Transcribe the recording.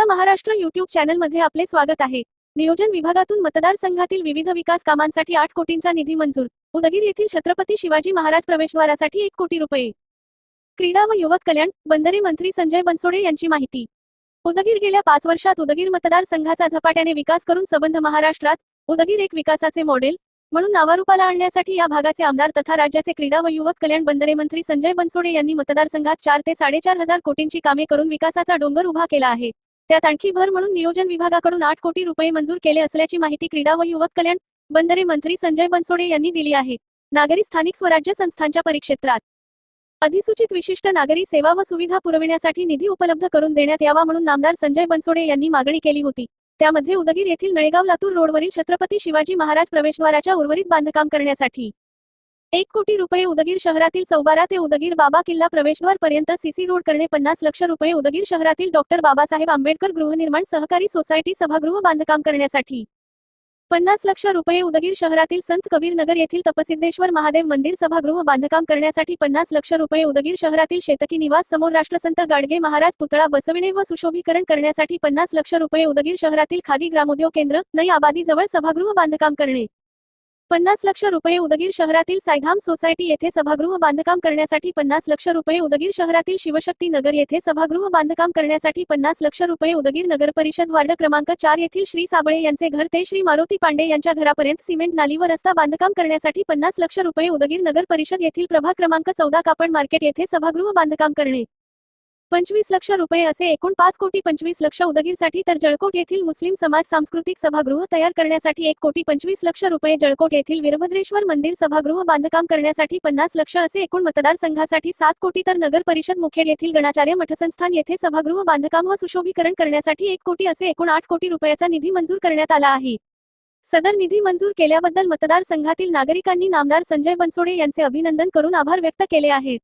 आपला महाराष्ट्र युट्यूब चॅनलमध्ये आपले स्वागत आहे. नियोजन विभागातून मतदारसंघातील विविध विकास कामांसाठी आठ कोटींचा निधी मंजूर. उदगीर येथील छत्रपती शिवाजी महाराज प्रवेशद्वारासाठी एक कोटी रुपये. क्रीडा व युवक कल्याण बंदरे मंत्री संजय बनसोडे यांची माहिती. उदगीर गेल्या पाच वर्षात उदगीर मतदारसंघाचा झपाट्याने विकास करून सबंध महाराष्ट्रात उदगीर एक विकासाचे मॉडेल म्हणून नावारूपाला आणण्यासाठी या भागाचे आमदार तथा राज्याचे क्रीडा व युवक कल्याण बंदरे मंत्री संजय बनसोडे यांनी मतदारसंघात चार ते साडेचार हजार कोटींची कामे करून विकासाचा डोंगर उभा केला आहे. त्यात आणखी भर म्हणून नियोजन विभागाकडून आठ कोटी रुपये मंजूर केले असल्याची माहिती क्रीडा व युवक कल्याण बंदरे मंत्री संजय बनसोडे यांनी दिली आहे. नागरी स्थानिक स्वराज्य संस्थांच्या परिक्षेत्रात. अधिसूचित विशिष्ट नागरी सेवा व सुविधा पुरविण्यासाठी निधी उपलब्ध करून देण्यात यावा म्हणून नामदार संजय बनसोडे यांनी मागणी केली होती. त्यामध्ये उदगीर येथील नळेगाव लातूर रोडवरील छत्रपती शिवाजी महाराज प्रवेशद्वाराच्या उर्वरित बांधकाम करण्यासाठी एक कोटी रुपये उदगीर शहरातील चौबारा ते उदगीर बाबा किल्ला प्रवेशद्वार पर्यंत सीसी रोड करणे पन्नास लक्ष रुपये उदगीर शहरातील डॉक्टर बाबासाहेब आंबेडकर गृहनिर्माण सहकारी सोसायटी सभागृह बांधकाम करण्यासाठी. पन्नास लक्ष रुपये उदगीर शहरातील संत कबीर नगर येथील तपसिद्धेश्वर महादेव मंदिर सभागृह बांधकाम करण्यासाठी पन्नास लक्ष रुपये उदगीर शहरातील शेतकी निवास समोर राष्ट्रसंत गाडगे महाराज पुतळा बसविणे व सुशोभीकरण करण्यासाठी पन्नास लक्ष रुपये उदगीर शहरातील खादी ग्रामोद्योग केंद्र नई आबादी जवळ सभागृह बांधकाम करणे. पन्नास लक्ष रुपये उदगीर शहरातील सायधाम सोसायटी येथे सभागृह बांधकाम करण्यासाठी पन्नास लक्ष रुपये उदगीर शहरातील शिवशक्ती नगर येथे सभागृह बांधकाम करण्यासाठी पन्नास लक्ष रुपये उदगीर नगर परिषद वार्ड क्रमांक चार येथील श्री साबळे यांचे घर ते श्री मारुती पांडे यांच्या घरापर्यंत सिमेंट नाली व रस्ता बांधकाम करण्यासाठी पन्नास लक्ष रुपये उदगीर नगर परिषद येथील प्रभाग क्रमांक चौदा कापड मार्केट येथे सभागृह बांधकाम करणे. पंचवीस लक्ष रुपये असे एकूण पाच कोटी पंचवीस लक्ष उदगीरसाठी तर जळकोट येथील मुस्लिम समाज सांस्कृतिक सभागृह तयार करण्यासाठी एक कोटी पंचवीस लक्ष रुपये जळकोट येथील वीरभद्रेश्वर मंदिर सभागृह बांधकाम करण्यासाठी पन्नास लक्ष असे एकूण मतदारसंघासाठी सात कोटी तर नगर परिषद मुखेड येथील गणाचार्य मठसंस्थान येथे सभागृह बांधकाम व सुशोभीकरण करण्यासाठी एक कोटी असे एकूण आठ कोटी रुपयाचा निधी मंजूर करण्यात आला आहे. सदर निधी मंजूर केल्याबद्दल मतदारसंघातील नागरिकांनी नामदार संजय बनसोडे यांचे अभिनंदन करून आभार व्यक्त केले आहेत.